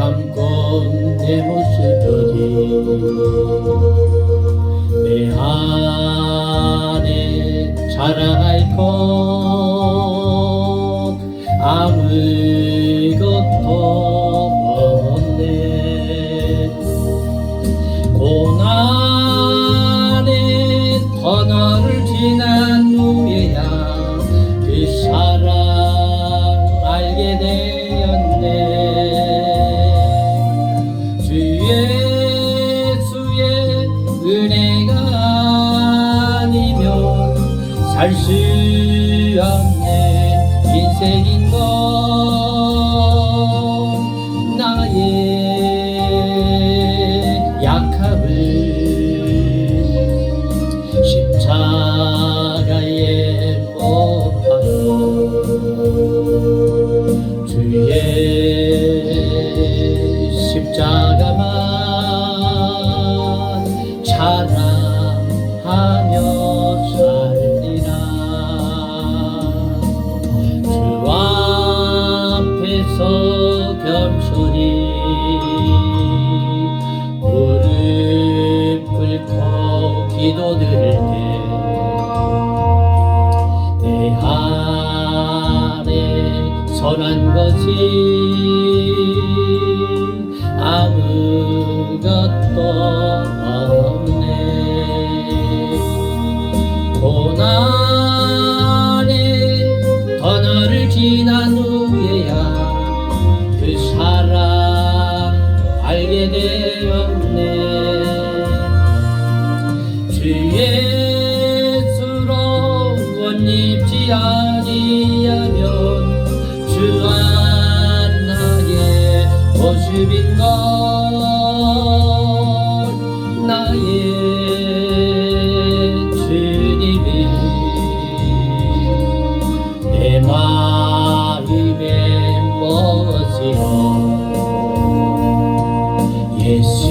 담고 내 모습들이 내 안에 자라갈 것 아무것도 없네. 고난의 터널을 지난 후에야 그 사랑 알게 되 은혜가 아니면 살 수 없는 인생인 것 나의 하며 살리라. 주 앞에서 겸손히 무릎 꿇고 기도드릴 때내 안에 선한 것이 터널을 지난 후에야 그 사랑 알게 되었네. 주 예수로 원입지 아니하면 주 안나의 모습인 것 멋지어 예수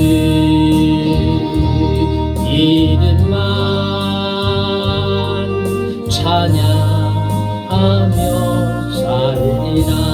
이름만 찬양하며 살리라